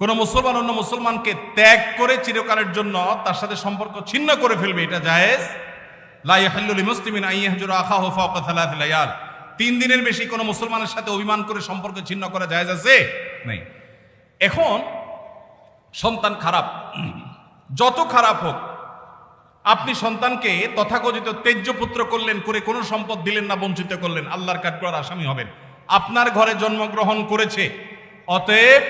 কোন মুসলমান অন্য মুসলমানকে ত্যাগ করে চিরকালের জন্য তার সাথে সম্পর্ক ছিন্ন করে ফেলবে, এটা জায়েজ? লাইহাল্লুল মুসলিমিন আইয়াহজুর আখা হো ফাওকা থালাথিল আয়াল তিন দিনের বেশি কোনো মুসলমানের সাথে অভিমান করে সম্পর্ক ছিন্ন করা জায়েজ আছে? নেই। এখন, সন্তান খারাপ। যত খারাপ হোক, আপনি সন্তানকে তথাকথিত তেজ্যপুত্র করলেন, করে কোনো সম্পদ দিলেন না, বঞ্চিত করলেন, আল্লাহর কাঠগড়ার আসামি হবেন। আপনার ঘরে জন্মগ্রহণ করেছে, অতএব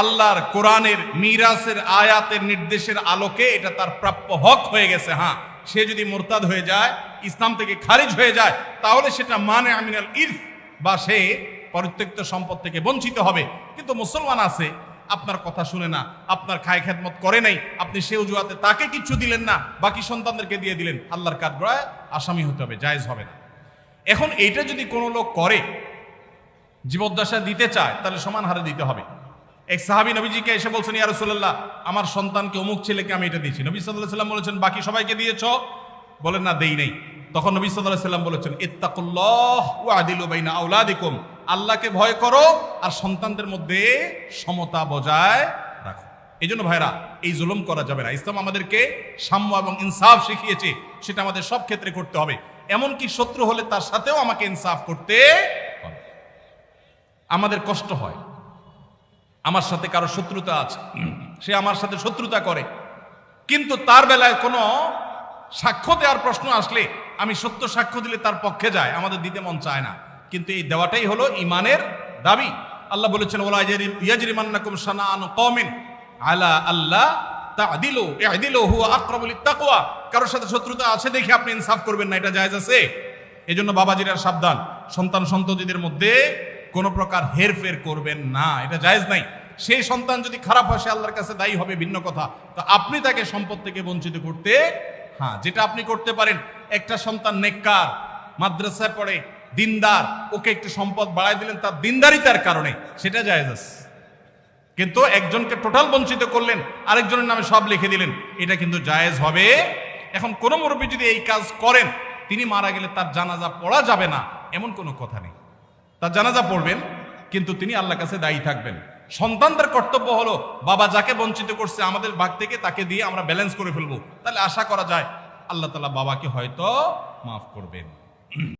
আল্লাহর কোরআনের মিরাসের আয়াতের নির্দেশের আলোকে এটা তার প্রাপ্য হক হয়ে গেছে হ্যাঁ। সে যদি মোরতাদ হয়ে যায়, ইসলাম থেকে খারিজ হয়ে যায়, তাহলে সেটা মানে আমিনাল ইরফ বা সে পরিত্যক্ত সম্পদ থেকে বঞ্চিত হবে। কিন্তু মুসলমান আছে, আপনার কথা শুনে না, আপনার খায় খেদমত করে নাই, আপনি সে অজুহাতে তাকে কিছু দিলেন না, বাকি সন্তানদেরকে দিয়ে দিলেন, আল্লাহর কাঠগড়ায় আসামি হতে হবে, জায়েজ হবে না। এখন এইটা যদি কোনো লোক করে, জীবদ্দশা দিতে চায়, তাহলে সমান হারে দিতে হবে। এক সাহাবি নবীজিকে এসে বলছেন, ইয়া আমার সন্তানকে অমুক ছেলেকে আমি এটা দিয়েছি। নবী আলাইহি সাল্লাম বলেছেন, বাকি সবাইকে দিয়েছ? বলেন, না, দেই নেই। তখন নবী আলাইহি সাল্লাম বলেছেন, ইত্তাকুল্লাহ ওয়া আদিলু বাইনা আওলাদিকুম। আল্লাহকে ভয় করো আর সন্তানদের মধ্যে সমতা বজায় রাখো। এই জন্য ভাইরা, এই জুলুম করা যাবে না। ইসলাম আমাদেরকে সাম্য এবং ইনসাফ শিখিয়েছে, সেটা আমাদের সব ক্ষেত্রে করতে হবে। এমনকি শত্রু হলে তার সাথেও আমাকে ইনসাফ করতে হবে। আমাদের কষ্ট হয়। আমার সাথে কারও শত্রুতা আছে। সে আমার সাথে শত্রুতা করে। কিন্তু তার বেলায় কোনো সাক্ষ্য দেওয়ার প্রশ্ন আসলে আমি সত্য সাক্ষ্য দিলে তার পক্ষে যায়, আমাদের দিতে মন চায় না। কিন্তু এই দেওয়াটাই হলো ইমানের দাবি। আল্লাহ বলেছেন আল্লাহ কারোর সাথে শত্রুতা আছে দেখে আপনি ইনসাফ করবেন না, এটা জায়েজ আছে? এজন্য বাবাজিরা সাবধান। সন্তান সন্ততিদের মধ্যে কোনো প্রকার হেরফের করবেন না, এটা জায়েজ নাই। সেই সন্তান যদি খারাপ হয়, সে আল্লাহর কাছে দায়ী হবে, ভিন্ন কথা। তো আপনি তাকে সম্পদ থেকে বঞ্চিত করতে হ্যাঁ যেটা আপনি করতে পারেন, একটা সন্তান নেককার, মাদ্রাসায় পড়ে, দিনদার, ওকে একটু সম্পদ বাড়াই দিলেন, তার দিনদারিতার কারণে, সেটা জায়েজ আছে। কিন্তু একজনকে টোটাল বঞ্চিত করলেন, আরেকজনের নামে সব লিখে দিলেন, এটা কিন্তু জায়েজ হবে। এখন কোনো মুরব্বী যদি এই কাজ করেন, তিনি মারা গেলে তার জানাজা পড়া যাবে না, এমন কোনো কথা নেই। তার জানাজা পড়বেন, কিন্তু তিনি আল্লাহ কাছে দায়ী থাকবেন। সন্তানদের কর্তব্য হলো, বাবা যাকে বঞ্চিত করছে আমাদের ভাগ থেকে তাকে দিয়ে আমরা ব্যালেন্স করে ফেলব। তাহলে আশা করা যায়, আল্লাহ তালা বাবাকে হয়তো মাফ করবেন।